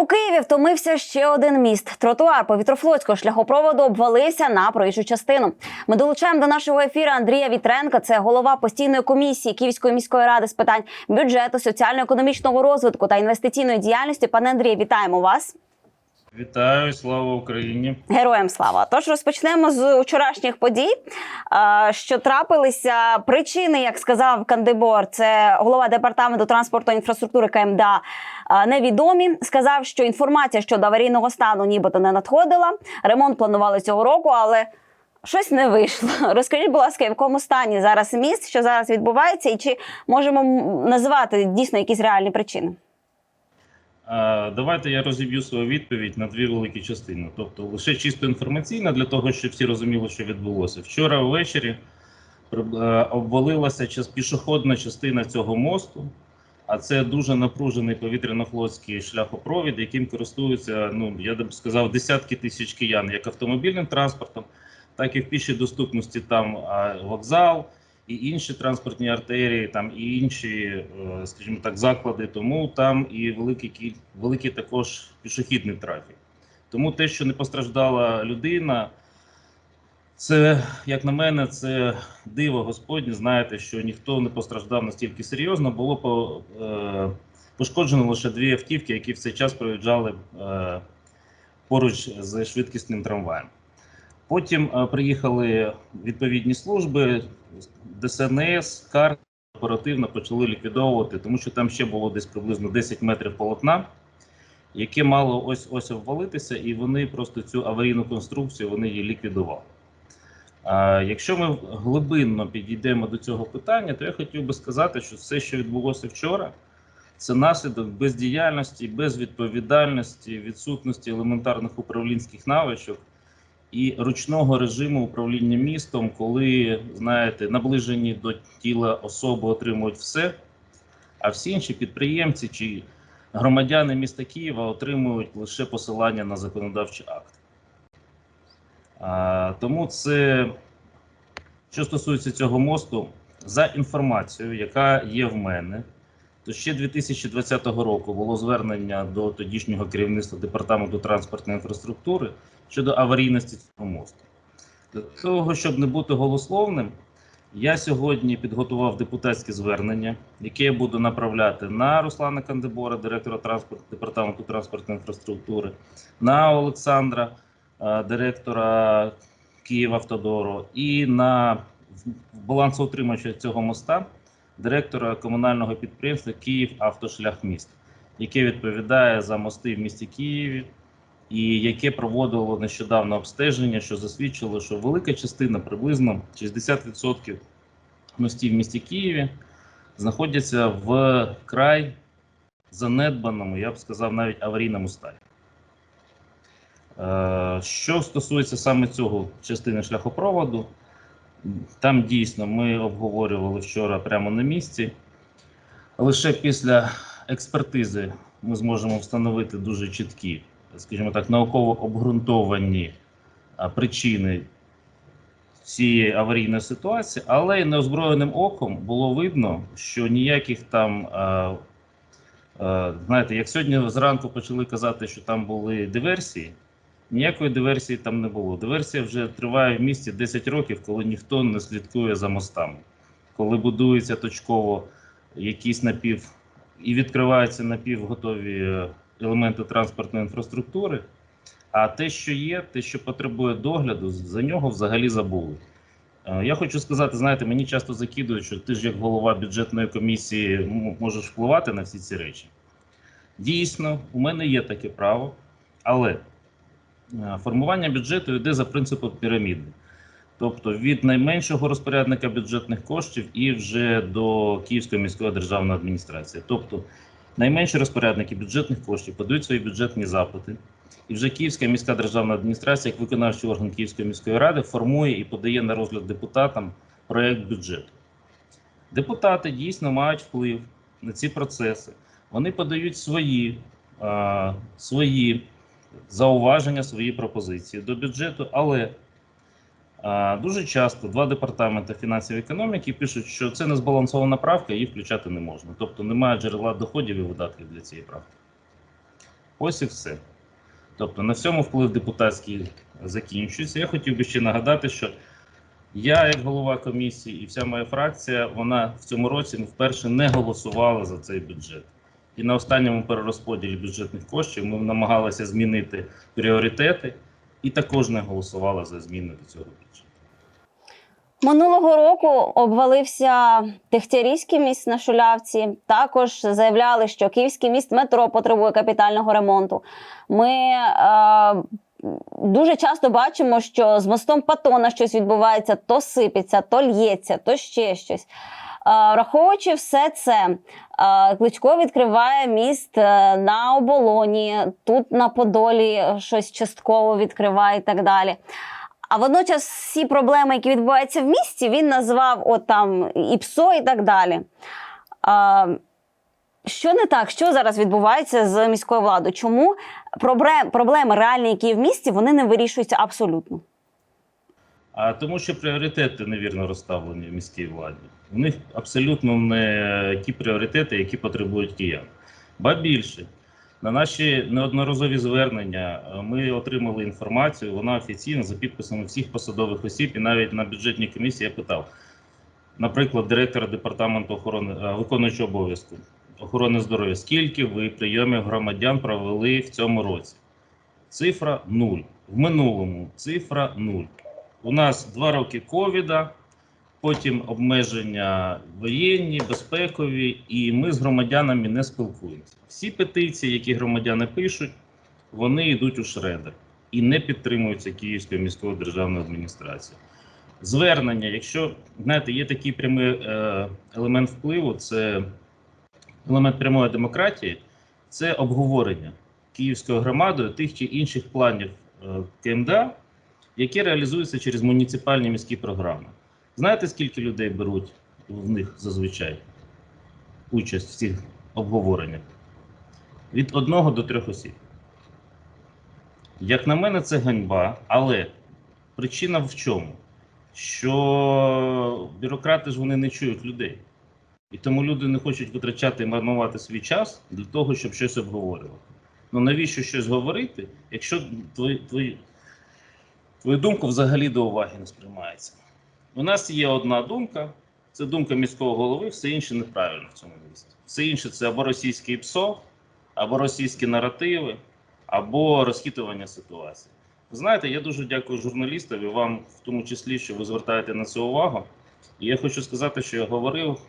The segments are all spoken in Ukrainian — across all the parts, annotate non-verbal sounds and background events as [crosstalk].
У Києві втомився ще один міст. Тротуар повітрофлотського шляхопроводу обвалився на проїжджу частину. Ми долучаємо до нашого ефіру Андрія Вітренка. Це голова постійної комісії Київської міської ради з питань бюджету, соціально-економічного розвитку та інвестиційної діяльності. Пане Андрію, вітаємо вас. Вітаю, слава Україні! Героям слава! Тож розпочнемо з вчорашніх подій, що трапилися. Причини, як сказав Кандибор, це голова департаменту транспорту інфраструктури КМДА. Невідомі сказав, що інформація щодо аварійного стану нібито не надходила. Ремонт планували цього року, але щось не вийшло. [laughs] Розкажіть, будь ласка, в якому стані зараз міст, що зараз відбувається, і чи можемо назвати дійсно якісь реальні причини? Давайте я розіб'ю свою відповідь на дві великі частини. Тобто лише чисто інформаційна для того, щоб всі розуміли, що відбулося. Вчора ввечері е, обвалилася пішохідна частина цього мосту, а це дуже напружений повітряно-флотський шляхопровід, яким користуються, ну я б сказав, десятки тисяч киян, як автомобільним транспортом, так і в пішій доступності там вокзал. І інші транспортні артерії, там і інші, е, скажімо так, заклади. Тому там і великий великий також пішохідний трафік. Тому те, що не постраждала людина, це, як на мене, це диво Господнє. Знаєте, що ніхто не постраждав настільки серйозно. Було по, е, пошкоджено лише дві автівки, які в цей час проїжджали е, поруч з швидкісним трамваєм. Потім е, приїхали відповідні служби, ДСНС, карт оперативно почали ліквідовувати, тому що там ще було десь приблизно 10 метрів полотна, яке мало ось ось обвалитися, і вони просто цю аварійну конструкцію вони її ліквідували. А якщо ми глибинно підійдемо до цього питання, то я хотів би сказати, що все, що відбулося вчора, це наслідок бездіяльності, безвідповідальності, відсутності елементарних управлінських навичок і ручного режиму управління містом, коли знаєте, наближені до тіла особи отримують все, а всі інші підприємці чи громадяни міста Києва отримують лише посилання на законодавчий акт. Тому це, що стосується цього мосту, за інформацією, яка є в мене, то ще 2020 року було звернення до тодішнього керівництва департаменту транспортної інфраструктури щодо аварійності цього мосту. Для того, щоб не бути голословним, я сьогодні підготував депутатське звернення, яке я буду направляти на Руслана Кандибора, директора транспорту, департаменту транспортної інфраструктури, на Олександра, е, директора Київавтодору, і на балансоутримувача цього моста, директора комунального підприємства Київ Автошляхміст, яке відповідає за мости в місті Києві і яке проводило нещодавно обстеження, що засвідчило, що велика частина, приблизно 60% мостів в місті Києві, знаходяться в край занедбаному, я б сказав, навіть аварійному стані. Е, Що стосується саме цього частини шляхопроводу, там дійсно ми обговорювали вчора прямо на місці. Лише після експертизи ми зможемо встановити дуже чіткі скажімо так, науково обґрунтовані причини цієї аварійної ситуації, але й неозброєним оком було видно, що ніяких там, знаєте, як сьогодні зранку почали казати, що там були диверсії, ніякої диверсії там не було. Диверсія вже триває в місті 10 років, коли ніхто не слідкує за мостами, коли будується точково якісь напів і відкриваються напівготові е, елементи транспортної інфраструктури. А те, що є, те, що потребує догляду, за нього взагалі забули. Е, Я хочу сказати, знаєте, мені часто закидують, що ти ж як голова бюджетної комісії можеш впливати на всі ці речі. Дійсно, у мене є таке право, але формування бюджету йде за принципом піраміди. Тобто від найменшого розпорядника бюджетних коштів і вже до Київської міської державної адміністрації. Тобто найменші розпорядники бюджетних коштів подають свої бюджетні запити, і вже Київська міська державна адміністрація, як виконавчий орган Київської міської ради, формує і подає на розгляд депутатам проєкт бюджету. Депутати дійсно мають вплив на ці процеси. Вони подають свої, а, свої зауваження, свої пропозиції до бюджету, але а, дуже часто два департаменти фінансів і економіки пишуть, що це не збалансована правка, її включати не можна. Тобто немає джерела доходів і видатків для цієї правки. Ось і все. Тобто на всьому вплив депутатський закінчується. Я хотів би ще нагадати, що я, як голова комісії, і вся моя фракція, вона в цьому році вперше не голосувала за цей бюджет. І на останньому перерозподілі бюджетних коштів ми намагалися змінити пріоритети і також не голосувала за зміни до цього бюджету. Минулого року обвалився Дегтярівський міст на Шулявці. Також заявляли, що Київський міст метро потребує капітального ремонту. Ми е, дуже часто бачимо, що з мостом Патона щось відбувається, то сипеться, то л'ється, то ще щось. Е, Враховуючи все це, е, Кличко відкриває міст е, на оболоні, тут на Подолі щось частково відкриває і так далі. А водночас всі проблеми, які відбуваються в місті, він назвав от там і ПСО, і так далі. А, що не так? Що зараз відбувається з міською владою? Чому проблеми реальні, які є в місті, вони не вирішуються абсолютно? А тому, що пріоритети невірно розставлені в міській владі. У них абсолютно не ті пріоритети, які потребують киян. Ба більше, на наші неодноразові звернення е, ми отримали інформацію, вона офіційна за підписами всіх посадових осіб, і навіть на бюджетній комісії я питав, наприклад, директора департаменту охорони е, виконуючого обов'язку охорони здоров'я, скільки ви прийомів громадян провели в цьому році? Цифра нуль. В минулому цифра нуль. У нас два роки ковіда, потім обмеження воєнні, безпекові, і ми з громадянами не спілкуємося. Всі петиції, які громадяни пишуть, вони йдуть у шредер і не підтримуються Київською міською державною адміністрацією. Звернення, якщо знаєте, є такий прямий е, елемент впливу, це елемент прямої демократії, це обговорення Київською громадою тих чи інших планів е, КМДА, які реалізуються через муніципальні міські програми. Знаєте, скільки людей беруть в них зазвичай участь в цих обговореннях? Від одного до трьох осіб. Як на мене, це ганьба, але причина в чому? Що бюрократи ж вони не чують людей. І тому люди не хочуть витрачати і марнувати свій час для того, щоб щось обговорювати. Ну навіщо щось говорити, якщо твої, твої, твою думку взагалі до уваги не сприймається? У нас є одна думка, це думка міського голови, все інше неправильно в цьому місті. Все інше це або російський ПСО, або російські наративи, або розхитування ситуації. Знаєте, я дуже дякую журналістам і вам, в тому числі, що ви звертаєте на це увагу. І я хочу сказати, що я говорив,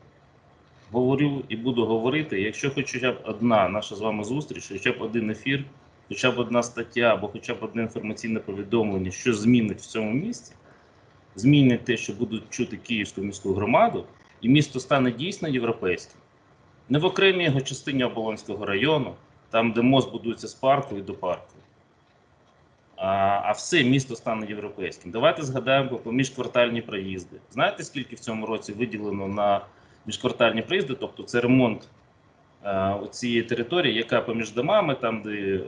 говорю і буду говорити. Якщо хоча б одна наша з вами зустріч, хоча б один ефір, хоча б одна стаття або хоча б одне інформаційне повідомлення, що змінить в цьому місті, змінить те, що будуть чути Київську міську громаду, і місто стане дійсно європейським. Не в окремій його частині Оболонського району, там, де мост будується з парку і до парку. А, а все місто стане європейським. Давайте згадаємо про міжквартальні проїзди. Знаєте, скільки в цьому році виділено на міжквартальні проїзди? Тобто це ремонт е, цієї території, яка поміж домами, там, де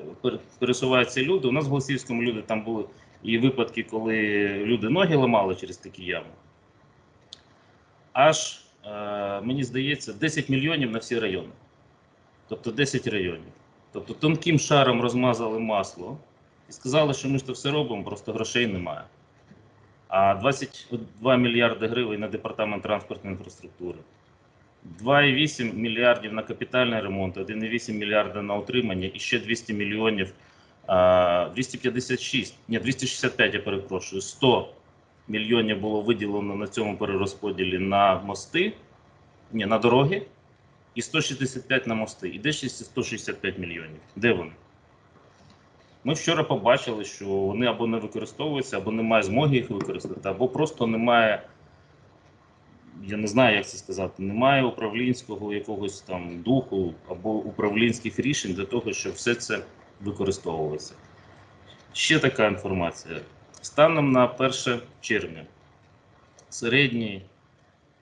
пересуваються люди. У нас в Голосівському люди там були і випадки, коли люди ноги ламали через такі ями. Аж, е, мені здається, 10 мільйонів на всі райони. Тобто 10 районів. Тобто тонким шаром розмазали масло і сказали, що ми ж то все робимо, просто грошей немає. А 22 мільярди гривень на департамент транспортної інфраструктури, 2,8 мільярдів на капітальний ремонт, 1,8 мільярда на утримання і ще 200 мільйонів, 256, ні, 265, я перепрошую, 100 мільйонів було виділено на цьому перерозподілі на мости, ні, на дороги, і 165 на мости. І де ще 165 мільйонів? Де вони? Ми вчора побачили, що вони або не використовуються, або немає змоги їх використати, або просто немає, я не знаю, як це сказати, немає управлінського якогось там духу або управлінських рішень для того, щоб все це використовувалося. Ще така інформація. Станом на 1 червня середній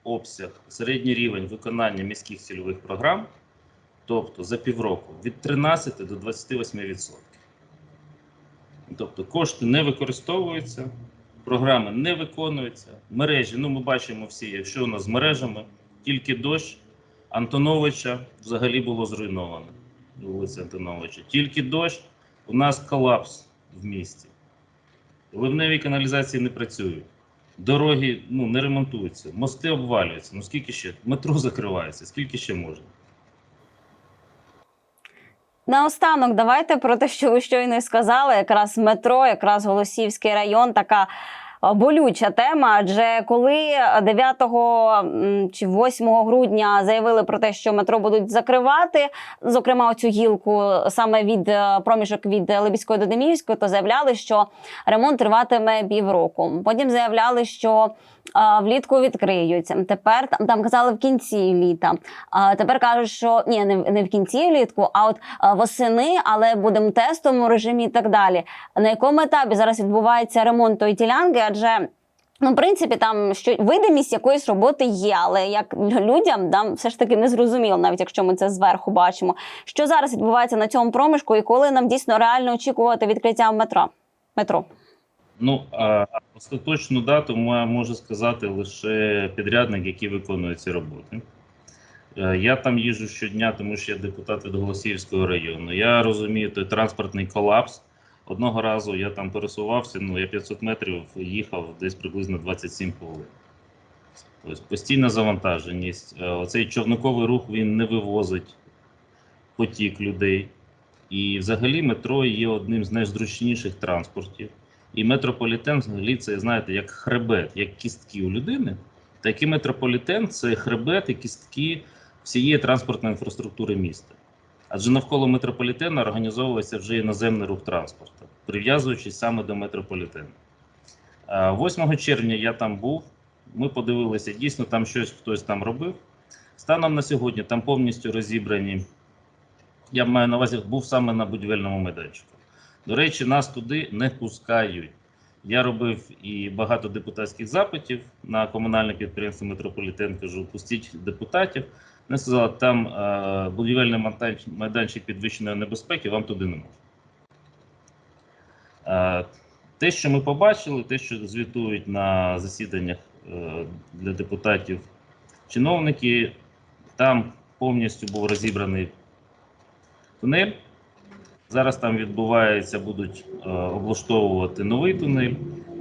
обсяг, середній рівень виконання міських цільових програм, тобто за півроку, від 13 до 28%. Тобто кошти не використовуються, програми не виконуються, мережі, ну ми бачимо всі, якщо у нас з мережами, тільки дощ Антоновича взагалі було зруйновано. вулиці Антоновича. Тільки дощ, у нас колапс в місті. Ливневі каналізації не працюють. Дороги ну, не ремонтуються, мости обвалюються. Ну скільки ще? Метро закривається, скільки ще можна? Наостанок, давайте про те, що ви щойно сказали, якраз метро, якраз Голосівський район, така болюча тема. Адже коли 9 чи 8 грудня заявили про те, що метро будуть закривати, зокрема оцю гілку саме від е, проміжок від Либідської до Деміївської, то заявляли, що ремонт триватиме півроку. Потім заявляли, що е, влітку відкриються. Тепер там, там казали в кінці літа. А тепер кажуть, що ні, не, не в кінці влітку, а от а, восени, але будемо тестовому режимі і так далі. На якому етапі зараз відбувається ремонт тої ділянки? Адже ну, в принципі, там що видимість якоїсь роботи є, але як людям там все ж таки не зрозуміло, навіть якщо ми це зверху бачимо. Що зараз відбувається на цьому проміжку, і коли нам дійсно реально очікувати відкриття метро? Метро. Ну, а остаточну дату може сказати лише підрядник, який виконує ці роботи. Е, Я там їжджу щодня, тому що я депутат від Голосіївського району. Я розумію той транспортний колапс. Одного разу я там пересувався, ну я 500 метрів їхав десь приблизно 27 хвилин. Тобто постійна завантаженість. Е, Оцей човниковий рух він не вивозить потік людей. І взагалі метро є одним з найзручніших транспортів. І метрополітен взагалі це, знаєте, як хребет, як кістки у людини. Так і метрополітен це хребет і кістки всієї транспортної інфраструктури міста. Адже навколо метрополітена організовувався вже іноземний рух транспорту, прив'язуючись саме до метрополітену. 8 червня я там був. Ми подивилися, дійсно там щось хтось там робив. Станом на сьогодні там повністю розібрані. Я маю на увазі, був саме на будівельному майданчику. До речі, нас туди не пускають. Я робив і багато депутатських запитів на комунальне підприємство Метрополітен. Кажу, пустіть депутатів. Вони сказали, там е, будівельний майданчик підвищеної небезпеки, вам туди не можна. Е, те, що ми побачили, те, що звітують на засіданнях е, для депутатів чиновники, там повністю був розібраний тунель. Зараз там відбувається, будуть е, облаштовувати новий тунель.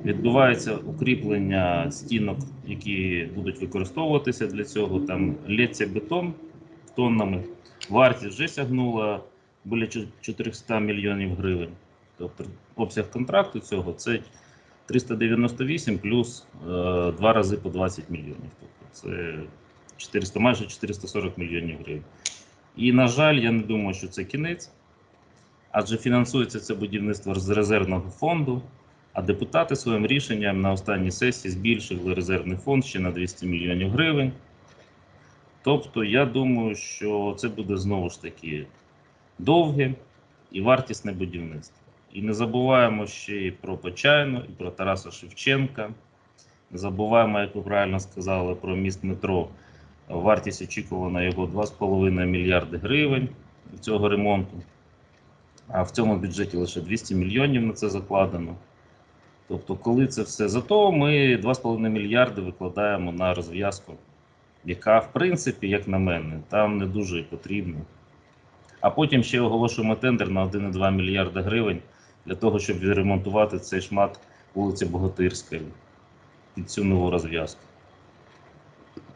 Відбувається укріплення стінок, які будуть використовуватися для цього. Там лється бетон тоннами. Вартість вже сягнула біля 400 мільйонів гривень. Тобто обсяг контракту цього це 398 плюс е, два рази по 20 мільйонів. Тобто це 400, майже 440 мільйонів гривень. І, на жаль, я не думаю, що це кінець, адже фінансується це будівництво з резервного фонду, а депутати своїм рішенням на останній сесії збільшили резервний фонд ще на 200 мільйонів гривень. Тобто, я думаю, що це буде знову ж таки довге і вартісне будівництво. І не забуваємо ще і про Почайну, і про Тараса Шевченка. Не забуваємо, як ви правильно сказали, про міст метро. Вартість очікувана його 2,5 мільярди гривень цього ремонту. А в цьому бюджеті лише 200 мільйонів на це закладено. Тобто, коли це все зато, ми 2,5 мільярди викладаємо на розв'язку, яка, в принципі, як на мене, там не дуже потрібна. А потім ще оголошуємо тендер на 1,2 мільярда гривень для того, щоб відремонтувати цей шмат вулиці Богатирської під цю нову розв'язку.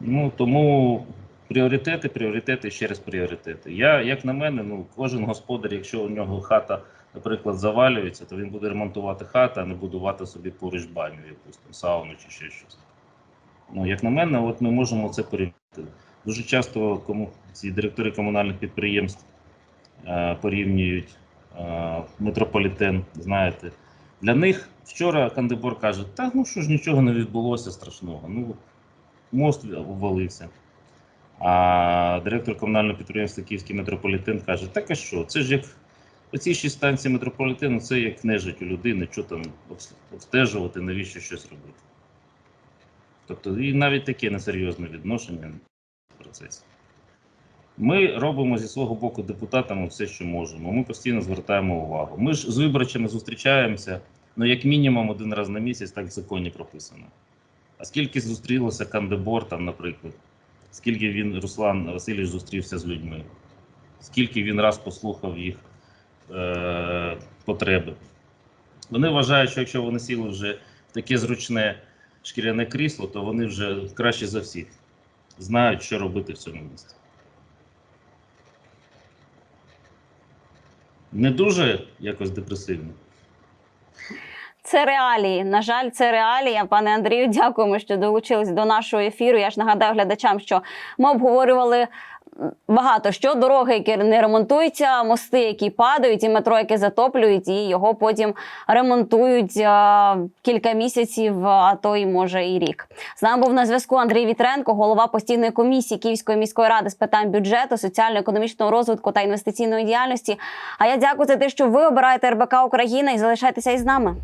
Ну, тому пріоритети, пріоритети, ще раз пріоритети. Я, як на мене, ну, кожен господар, якщо у нього хата, наприклад, завалюється, то він буде ремонтувати хату, а не будувати собі поруч баню, якусь там сауну чи ще щось. Ну, як на мене, от ми можемо це порівняти. Дуже часто кому, ці директори комунальних підприємств е, порівнюють е, метрополітен, знаєте. Для них вчора Кандибор каже, та ну що ж нічого не відбулося страшного. Ну, мост обвалився. А директор комунального підприємства Київський метрополітен каже: так а що? Це ж як оці шість станції метрополітену, це як нежить у людини, що там обстежувати, навіщо щось робити. Тобто, і навіть таке несерйозне відношення в процесі. Ми робимо зі свого боку депутатами все, що можемо. Ми постійно звертаємо увагу. Ми ж з виборцями зустрічаємося ну, як мінімум один раз на місяць, так в законі прописано. А скільки зустрілося Кандебор, там, наприклад, скільки він, Руслан Васильович, зустрівся з людьми? скільки він раз послухав їх е, потреби. Вони вважають, що якщо вони сіли вже в таке зручне шкіряне крісло, то вони вже краще за всіх знають, що робити в цьому місці. Не дуже якось депресивно. Це реалії. На жаль, це реалії. Пане Андрію, дякуємо, що долучились до нашого ефіру. Я ж нагадаю глядачам, що ми обговорювали багато що дороги, які не ремонтуються, мости, які падають, і метро, яке затоплюють, і його потім ремонтують а, кілька місяців, а то і може і рік. З нами був на зв'язку Андрій Вітренко, голова постійної комісії Київської міської ради з питань бюджету, соціально-економічного розвитку та інвестиційної діяльності. А я дякую за те, що ви обираєте РБК Україна і залишайтеся із нами.